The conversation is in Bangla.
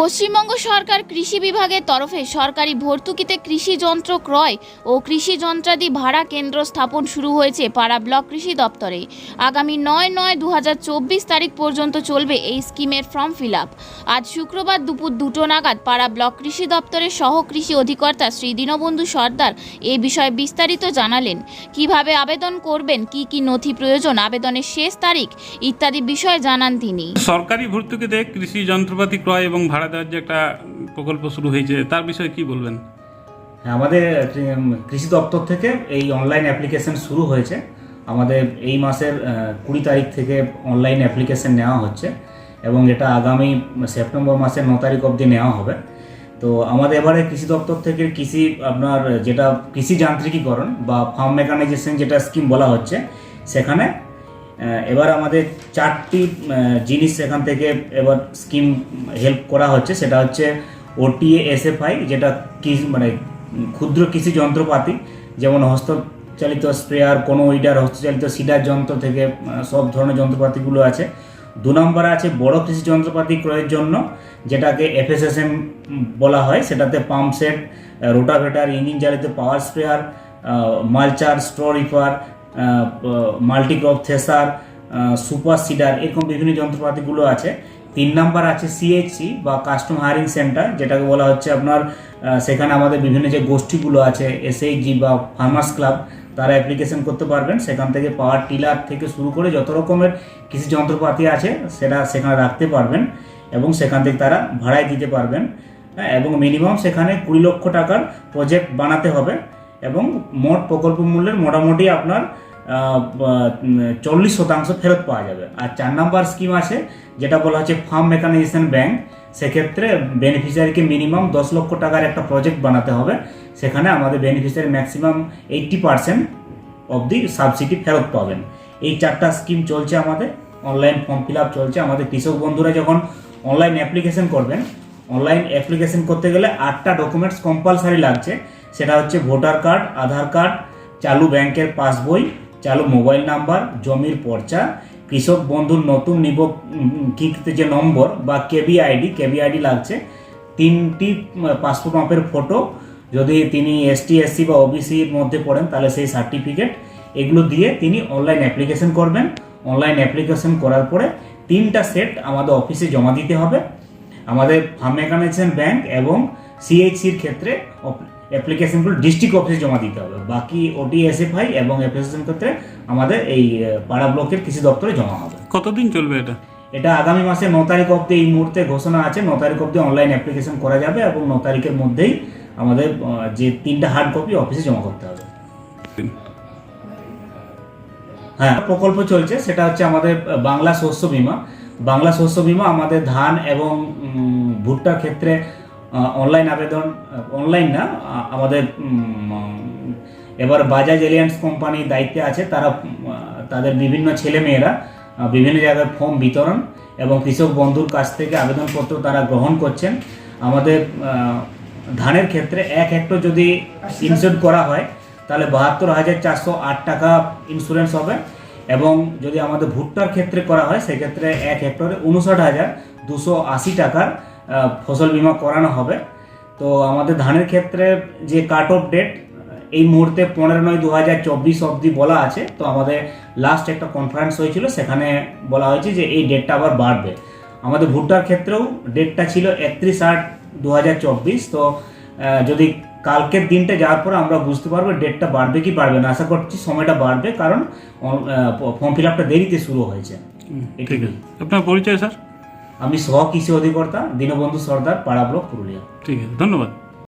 পশ্চিমবঙ্গ সরকার কৃষি বিভাগের তরফে সরকারি ভর্তুকিতে কৃষি যন্ত্র ক্রয় ও কৃষি যন্ত্রাদি ভাড়া কেন্দ্র স্থাপন শুরু হয়েছে পাড়া ব্লক কৃষি দপ্তরে। আগামী নয় নয় দু তারিখ পর্যন্ত চলবে এই স্কিমের ফর্ম ফিল আজ শুক্রবার দুপুর দুটো নাগাদ পাড়া ব্লক কৃষি দপ্তরের সহ কৃষি অধিকর্তা শ্রী দীনবন্ধু সর্দার এ বিষয়ে বিস্তারিত জানালেন। কীভাবে আবেদন করবেন, কি কি নথি প্রয়োজন, আবেদনের শেষ তারিখ ইত্যাদি বিষয়ে জানান তিনি। সরকারি ভর্তুকিতে কৃষি যন্ত্রপাতি ক্রয় এবং দেওয়ার যে একটা প্রকল্প শুরু হয়েছে তার বিষয়ে কি বলবেন? হ্যাঁ, আমাদের কৃষি দপ্তর থেকে এই অনলাইন অ্যাপ্লিকেশন শুরু হয়েছে। আমাদের এই মাসের কুড়ি তারিখ থেকে অনলাইন অ্যাপ্লিকেশন নেওয়া হচ্ছে এবং এটা আগামী সেপ্টেম্বর মাসের ন তারিখ অবধি নেওয়া হবে। তো আমাদের এবারে কৃষি দপ্তর থেকে কৃষি আপনার যেটা কৃষি যান্ত্রিকীকরণ বা ফার্ম মেকানাইজেশন যেটা স্কিম বলা হচ্ছে সেখানে এবার আমাদের চারটি জিনিস সেখান থেকে এবার স্কিম হেল্প করা হচ্ছে। সেটা হচ্ছে ওটিএ এসএফআই যেটা কৃষি মানে ক্ষুদ্র কৃষি যন্ত্রপাতি, যেমন হস্তচালিত স্প্রেয়ার, কোনো উইডার, হস্তচালিত সিডার যন্ত্র থেকে সব ধরনের যন্ত্রপাতিগুলো আছে। দু নম্বরে আছে বড় কৃষি যন্ত্রপাতি ক্রয়ের জন্য, যেটাকে এফএসএসএম বলা হয়। সেটাতে পাম্প সেট রোটাভেটার ইঞ্জিন চালিত power sprayer mulcher straw reaper multicrop thresher super seeder এরকম বিভিন্ন যন্ত্রপাতিগুলো আছে। তিন নাম্বার আছে সিএইচসি বা কাস্টম হায়ারিং সেন্টার যেটাকে বলা হচ্ছে আপনার সেখানে আমাদের বিভিন্ন যে গোষ্ঠীগুলো আছে এসএইচজি বা ফার্মার্স ক্লাব তারা অ্যাপ্লিকেশন করতে পারবেন। সেখান থেকে পাওয়ার টিলার থেকে শুরু করে যত রকমের কৃষি যন্ত্রপাতি আছে সেটা সেখানে রাখতে পারবেন এবং সেখান থেকে তারা ভাড়ায় দিতে পারবেন। হ্যাঁ, এবং মিনিমাম সেখানে কুড়ি লক্ষ টাকার প্রজেক্ট বানাতে হবে। এবং মোট প্রকল্প মূল্যের মোটামুটি আপনার চল্লিশ শতাংশ ফেরত পাওয়া যাবে। আর চার নাম্বার স্কিম আছে, যেটা বলা হচ্ছে ফার্ম মেকানাইজেশন ব্যাংক সেক্ষেত্রে বেনিফিশিয়ারিকে মিনিমাম দশ লক্ষ টাকার একটা প্রজেক্ট বানাতে হবে। সেখানে আমাদের বেনিফিশিয়ারি ম্যাক্সিমাম এইট্টি পার্সেন্ট অবধি সাবসিডি ফেরত পাবেন। এই চারটা স্কিম চলছে আমাদের অনলাইন ফর্ম ফিল আপ চলছে। আমাদের কৃষক বন্ধুরা যখন অনলাইন অ্যাপ্লিকেশন করবেন অনলাইন অ্যাপ্লিকেশন করতে গেলে আটটা ডকুমেন্টস কম্পালসারি লাগছে। সেটা হচ্ছে ভোটার কার্ড, আধার কার্ড, চালু ব্যাংকের পাসবই, চালু মোবাইল নাম্বার, জমির পর্চা। কৃষক বন্ধুর নতুন নিবন্ধিত যে নম্বর বা কেবি আইডি কেবি আইডি লাগছে, তিনটি পাসপোর্ট মাপের ফটো। যদি তিনি এসটি, এসসি বা ওবিসির মধ্যে পড়েন, তাহলে সেই সার্টিফিকেট। এগুলো দিয়ে তিনি অনলাইন অ্যাপ্লিকেশন করবেন। অনলাইন অ্যাপ্লিকেশন করার পরে তিনটা সেট আমাদের অফিসে জমা দিতে হবে। আমাদের ফার্ম মেকানাইজেশন ব্যাংক এবং সিএইচসির ক্ষেত্রে অ্যাপ্লিকেশনগুলো ডিস্ট্রিক্ট অফিসে জমা দিতে হবে। বাকি ওটি ওটিএসএফআই এবং অ্যাপ্লিকেশন ক্ষেত্রে আমাদের এই পাড়া ব্লকের কৃষি দপ্তরে জমা হবে। কতদিন চলবে এটা? এটা আগামী মাসে ন তারিখ অবধি এই মুহূর্তে ঘোষণা আছে। ন তারিখ অবধি অনলাইন অ্যাপ্লিকেশন করা যাবে এবং ন তারিখের মধ্যেই আমাদের যে তিনটা হার্ড কপি অফিসে জমা করতে হবে। হ্যাঁ প্রকল্প চলছে। সেটা হচ্ছে আমাদের বাংলা শস্য বীমা। বাংলা শস্য বীমা আমাদের ধান এবং ভুট্টার ক্ষেত্রে অনলাইন আবেদন অনলাইন না আমাদের এবার বাজাজ এলিয়েন্স কোম্পানি দায়িত্বে আছে, তারা তাদের বিভিন্ন ছেলেমেয়েরা বিভিন্ন জায়গায় ফর্ম বিতরণ এবং কৃষক বন্ধুর কাছ থেকে আবেদনপত্র তারা গ্রহণ করছেন। আমাদের ধানের ক্ষেত্রে এক হেক্টর যদি ইনস্যুর করা হয়, তাহলে বাহাত্তর হাজার চারশো আট টাকা ইন্স্যুরেন্স হবে এবং যদি আমাদের ভুট্টার ক্ষেত্রে করা হয়, সেক্ষেত্রে এক হেক্টরে উনষাট হাজার দুশো আশি টাকার ফসল বীমা করানো হবে। তো আমাদের ধানের ক্ষেত্রে যে কাট অফ ডেট এই মুহূর্তে পনেরো নয় দু হাজার চব্বিশ অবধি বলা আছে। তো আমাদের লাস্ট একটা কনফারেন্স হয়েছিল সেখানে বলা হয়েছে যে এই ডেটটা আবার বাড়বে। আমাদের ভুট্টার ক্ষেত্রেও ডেটটা ছিল একত্রিশ আট দু হাজার চব্বিশ। তো যদি কালকের দিনটা যাওয়ার পর আমরা বুঝতে পারব ডেটটা বাড়বে কি বাড়বে না। আশা করছি সময়টা বাড়বে কারণ ফর্ম ফিল আপটা দেরিতে শুরু হয়েছে। ঠিক আছে। আপনার পরিচয় স্যার? আমি সহ কৃষি অধিকর্তা দীনবন্ধু সর্দার পাড়া ব্লক পুরুলিয়া। ঠিক আছে ধন্যবাদ।